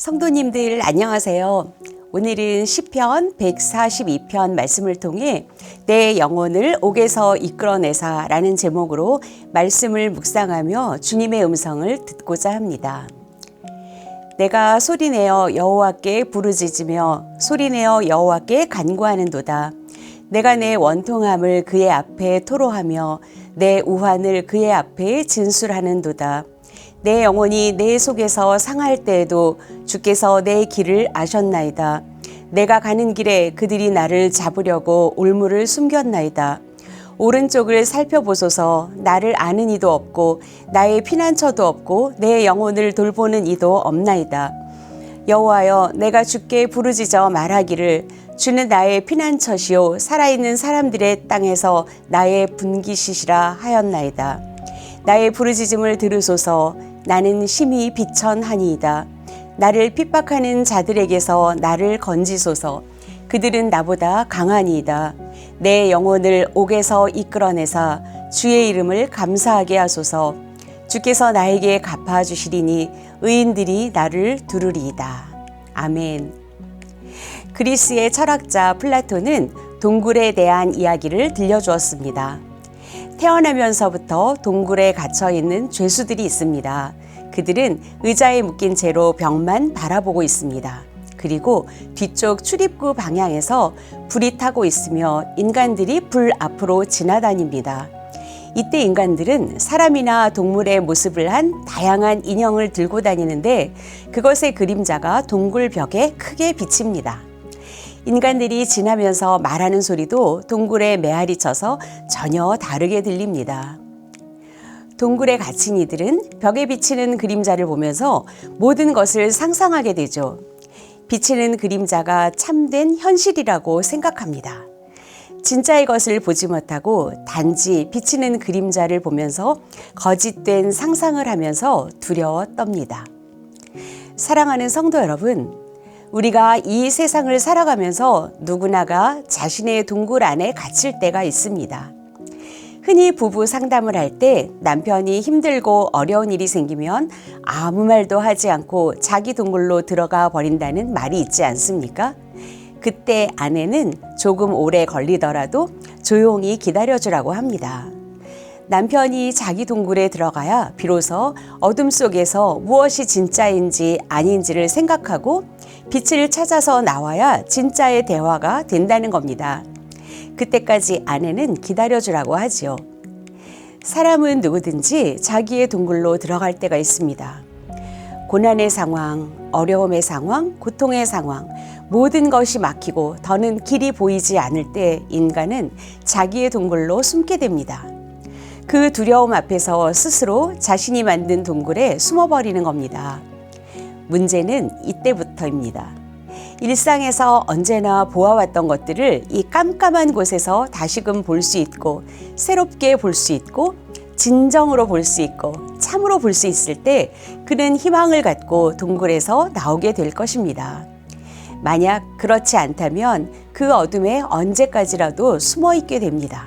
성도님들 안녕하세요. 오늘은 시편 142편 말씀을 통해 내 영혼을 옥에서 이끌어내사라는 제목으로 말씀을 묵상하며 주님의 음성을 듣고자 합니다. 내가 소리내어 여호와께 부르짖으며 소리내어 여호와께 간구하는도다. 내가 내 원통함을 그의 앞에 토로하며 내 우환을 그의 앞에 진술하는도다. 내 영혼이 내 속에서 상할 때에도 주께서 내 길을 아셨나이다. 내가 가는 길에 그들이 나를 잡으려고 올무를 숨겼나이다. 오른쪽을 살펴보소서 나를 아는 이도 없고 나의 피난처도 없고 내 영혼을 돌보는 이도 없나이다. 여호와여 내가 주께 부르짖어 말하기를 주는 나의 피난처시요 살아있는 사람들의 땅에서 나의 분기시시라 하였나이다. 나의 부르짖음을 들으소서 나는 심히 비천하니이다. 나를 핍박하는 자들에게서 나를 건지소서. 그들은 나보다 강하니이다. 내 영혼을 옥에서 이끌어내사 주의 이름을 감사하게 하소서. 주께서 나에게 갚아주시리니 의인들이 나를 두르리이다. 아멘. 그리스의 철학자 플라톤은 동굴에 대한 이야기를 들려주었습니다. 태어나면서부터 동굴에 갇혀 있는 죄수들이 있습니다. 그들은 의자에 묶인 채로 벽만 바라보고 있습니다. 그리고 뒤쪽 출입구 방향에서 불이 타고 있으며 인간들이 불 앞으로 지나다닙니다. 이때 인간들은 사람이나 동물의 모습을 한 다양한 인형을 들고 다니는데 그것의 그림자가 동굴 벽에 크게 비칩니다. 인간들이 지나면서 말하는 소리도 동굴에 메아리 쳐서 전혀 다르게 들립니다. 동굴에 갇힌 이들은 벽에 비치는 그림자를 보면서 모든 것을 상상하게 되죠. 비치는 그림자가 참된 현실이라고 생각합니다. 진짜의 것을 보지 못하고 단지 비치는 그림자를 보면서 거짓된 상상을 하면서 두려워 떱니다. 사랑하는 성도 여러분, 우리가 이 세상을 살아가면서 누구나가 자신의 동굴 안에 갇힐 때가 있습니다. 흔히 부부 상담을 할 때 남편이 힘들고 어려운 일이 생기면 아무 말도 하지 않고 자기 동굴로 들어가 버린다는 말이 있지 않습니까? 그때 아내는 조금 오래 걸리더라도 조용히 기다려주라고 합니다. 남편이 자기 동굴에 들어가야 비로소 어둠 속에서 무엇이 진짜인지 아닌지를 생각하고 빛을 찾아서 나와야 진짜의 대화가 된다는 겁니다. 그때까지 아내는 기다려주라고 하지요. 사람은 누구든지 자기의 동굴로 들어갈 때가 있습니다. 고난의 상황, 어려움의 상황, 고통의 상황, 모든 것이 막히고 더는 길이 보이지 않을 때 인간은 자기의 동굴로 숨게 됩니다. 그 두려움 앞에서 스스로 자신이 만든 동굴에 숨어버리는 겁니다. 문제는 이때부터입니다. 일상에서 언제나 보아왔던 것들을 이 깜깜한 곳에서 다시금 볼 수 있고 새롭게 볼 수 있고 진정으로 볼 수 있고 참으로 볼 수 있을 때 그는 희망을 갖고 동굴에서 나오게 될 것입니다. 만약 그렇지 않다면 그 어둠에 언제까지라도 숨어 있게 됩니다.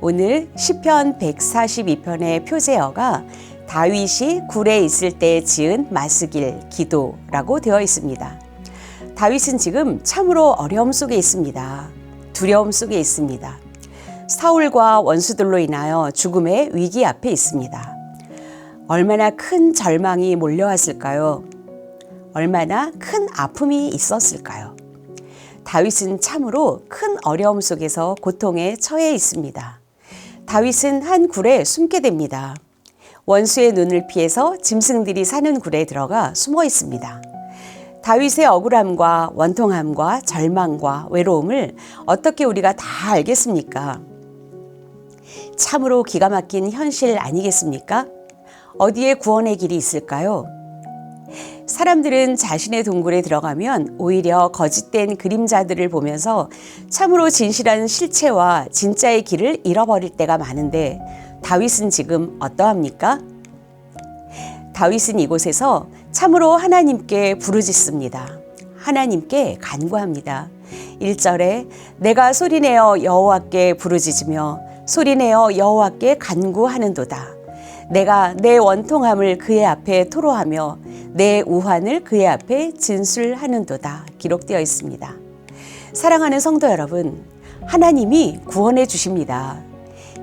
오늘 시편 142편의 표제어가 다윗이 굴에 있을 때 지은 마스길 기도라고 되어 있습니다. 다윗은 지금 참으로 어려움 속에 있습니다. 두려움 속에 있습니다. 사울과 원수들로 인하여 죽음의 위기 앞에 있습니다. 얼마나 큰 절망이 몰려왔을까요? 얼마나 큰 아픔이 있었을까요? 다윗은 참으로 큰 어려움 속에서 고통에 처해 있습니다. 다윗은 한 굴에 숨게 됩니다. 원수의 눈을 피해서 짐승들이 사는 굴에 들어가 숨어 있습니다. 다윗의 억울함과 원통함과 절망과 외로움을 어떻게 우리가 다 알겠습니까? 참으로 기가 막힌 현실 아니겠습니까? 어디에 구원의 길이 있을까요? 사람들은 자신의 동굴에 들어가면 오히려 거짓된 그림자들을 보면서 참으로 진실한 실체와 진짜의 길을 잃어버릴 때가 많은데 다윗은 지금 어떠합니까? 다윗은 이곳에서 참으로 하나님께 부르짖습니다. 하나님께 간구합니다. 1절에 내가 소리내어 여호와께 부르짖으며 소리내어 여호와께 간구하는도다. 내가 내 원통함을 그의 앞에 토로하며 내 우환을 그의 앞에 진술하는도다 기록되어 있습니다. 사랑하는 성도 여러분, 하나님이 구원해 주십니다.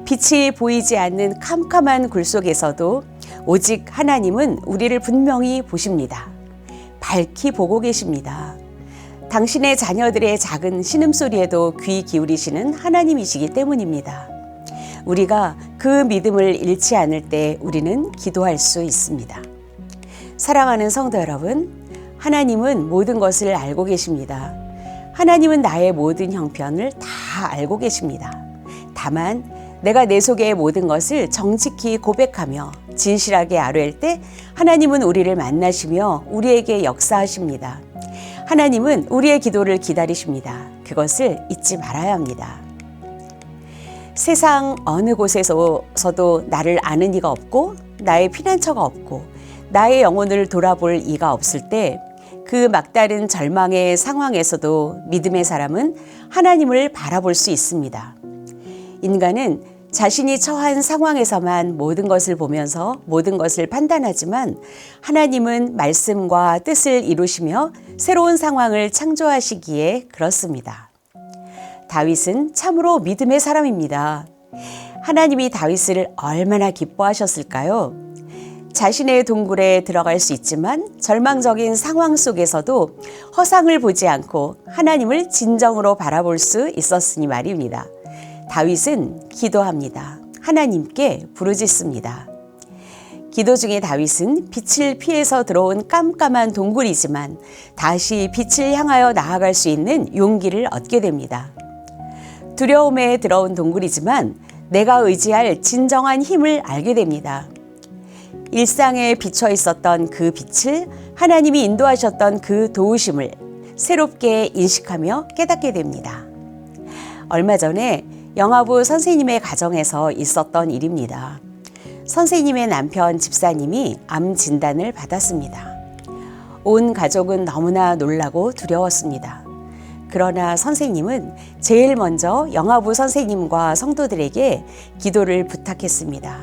빛이 보이지 않는 캄캄한 굴 속에서도 오직 하나님은 우리를 분명히 보십니다. 밝히 보고 계십니다. 당신의 자녀들의 작은 신음소리에도 귀 기울이시는 하나님이시기 때문입니다. 우리가 그 믿음을 잃지 않을 때 우리는 기도할 수 있습니다. 사랑하는 성도 여러분, 하나님은 모든 것을 알고 계십니다. 하나님은 나의 모든 형편을 다 알고 계십니다. 다만 내가 내 속의 모든 것을 정직히 고백하며 진실하게 아뢰일 때 하나님은 우리를 만나시며 우리에게 역사하십니다. 하나님은 우리의 기도를 기다리십니다. 그것을 잊지 말아야 합니다. 세상 어느 곳에서도 나를 아는 이가 없고 나의 피난처가 없고 나의 영혼을 돌아볼 이가 없을 때 그 막다른 절망의 상황에서도 믿음의 사람은 하나님을 바라볼 수 있습니다. 인간은 자신이 처한 상황에서만 모든 것을 보면서 모든 것을 판단하지만 하나님은 말씀과 뜻을 이루시며 새로운 상황을 창조하시기에 그렇습니다. 다윗은 참으로 믿음의 사람입니다. 하나님이 다윗을 얼마나 기뻐하셨을까요? 자신의 동굴에 들어갈 수 있지만 절망적인 상황 속에서도 허상을 보지 않고 하나님을 진정으로 바라볼 수 있었으니 말입니다. 다윗은 기도합니다. 하나님께 부르짖습니다. 기도 중에 다윗은 빛을 피해서 들어온 깜깜한 동굴이지만 다시 빛을 향하여 나아갈 수 있는 용기를 얻게 됩니다. 두려움에 들어온 동굴이지만 내가 의지할 진정한 힘을 알게 됩니다. 일상에 비쳐 있었던 그 빛을 하나님이 인도하셨던 그 도우심을 새롭게 인식하며 깨닫게 됩니다. 얼마 전에 영화부 선생님의 가정에서 있었던 일입니다. 선생님의 남편 집사님이 암 진단을 받았습니다. 온 가족은 너무나 놀라고 두려웠습니다. 그러나 선생님은 제일 먼저 영화부 선생님과 성도들에게 기도를 부탁했습니다.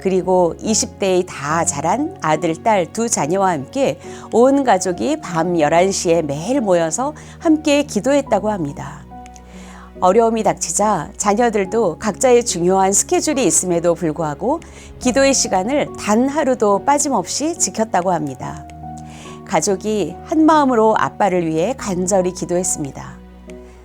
그리고 20대의 다 자란 아들, 딸 두 자녀와 함께 온 가족이 밤 11시에 매일 모여서 함께 기도했다고 합니다. 어려움이 닥치자 자녀들도 각자의 중요한 스케줄이 있음에도 불구하고 기도의 시간을 단 하루도 빠짐없이 지켰다고 합니다. 가족이 한 마음으로 아빠를 위해 간절히 기도했습니다.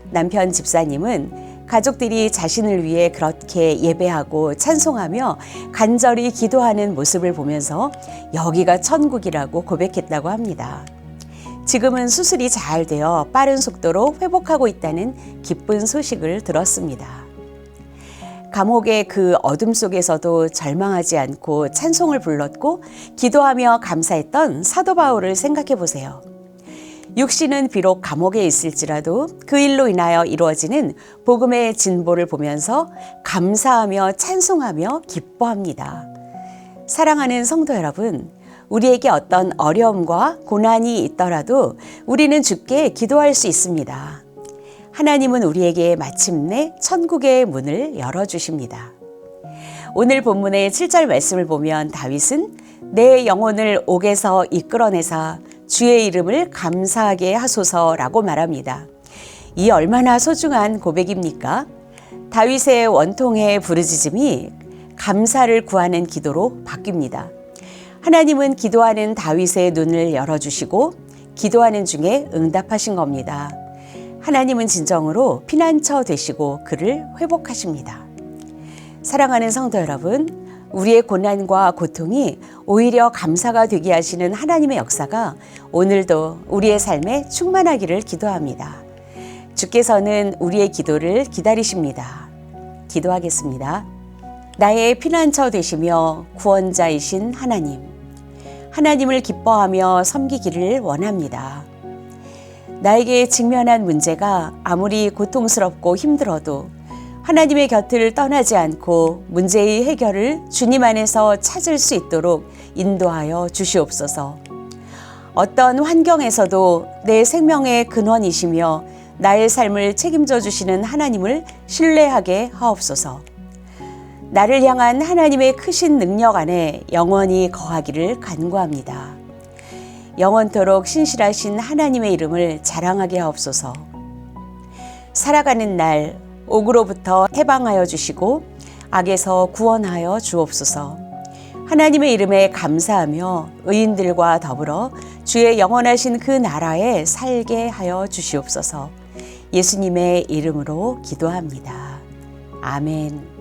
남편 집사님은 가족들이 자신을 위해 그렇게 예배하고 찬송하며 간절히 기도하는 모습을 보면서 여기가 천국이라고 고백했다고 합니다. 지금은 수술이 잘 되어 빠른 속도로 회복하고 있다는 기쁜 소식을 들었습니다. 감옥의 그 어둠 속에서도 절망하지 않고 찬송을 불렀고 기도하며 감사했던 사도 바울을 생각해 보세요. 육신은 비록 감옥에 있을지라도 그 일로 인하여 이루어지는 복음의 진보를 보면서 감사하며 찬송하며 기뻐합니다. 사랑하는 성도 여러분, 우리에게 어떤 어려움과 고난이 있더라도 우리는 주께 기도할 수 있습니다. 하나님은 우리에게 마침내 천국의 문을 열어주십니다. 오늘 본문의 7절 말씀을 보면 다윗은 내 영혼을 옥에서 이끌어내사 주의 이름을 감사하게 하소서라고 말합니다. 이 얼마나 소중한 고백입니까? 다윗의 원통의 부르짖음이 감사를 구하는 기도로 바뀝니다. 하나님은 기도하는 다윗의 눈을 열어주시고 기도하는 중에 응답하신 겁니다. 하나님은 진정으로 피난처 되시고 그를 회복하십니다. 사랑하는 성도 여러분, 우리의 고난과 고통이 오히려 감사가 되게 하시는 하나님의 역사가 오늘도 우리의 삶에 충만하기를 기도합니다. 주께서는 우리의 기도를 기다리십니다. 기도하겠습니다. 나의 피난처 되시며 구원자이신 하나님. 하나님을 기뻐하며 섬기기를 원합니다. 나에게 직면한 문제가 아무리 고통스럽고 힘들어도 하나님의 곁을 떠나지 않고 문제의 해결을 주님 안에서 찾을 수 있도록 인도하여 주시옵소서. 어떤 환경에서도 내 생명의 근원이시며 나의 삶을 책임져 주시는 하나님을 신뢰하게 하옵소서. 나를 향한 하나님의 크신 능력 안에 영원히 거하기를 간구합니다. 영원토록 신실하신 하나님의 이름을 자랑하게 하옵소서. 살아가는 날 옥으로부터 해방하여 주시고 악에서 구원하여 주옵소서. 하나님의 이름에 감사하며 의인들과 더불어 주의 영원하신 그 나라에 살게 하여 주시옵소서. 예수님의 이름으로 기도합니다. 아멘.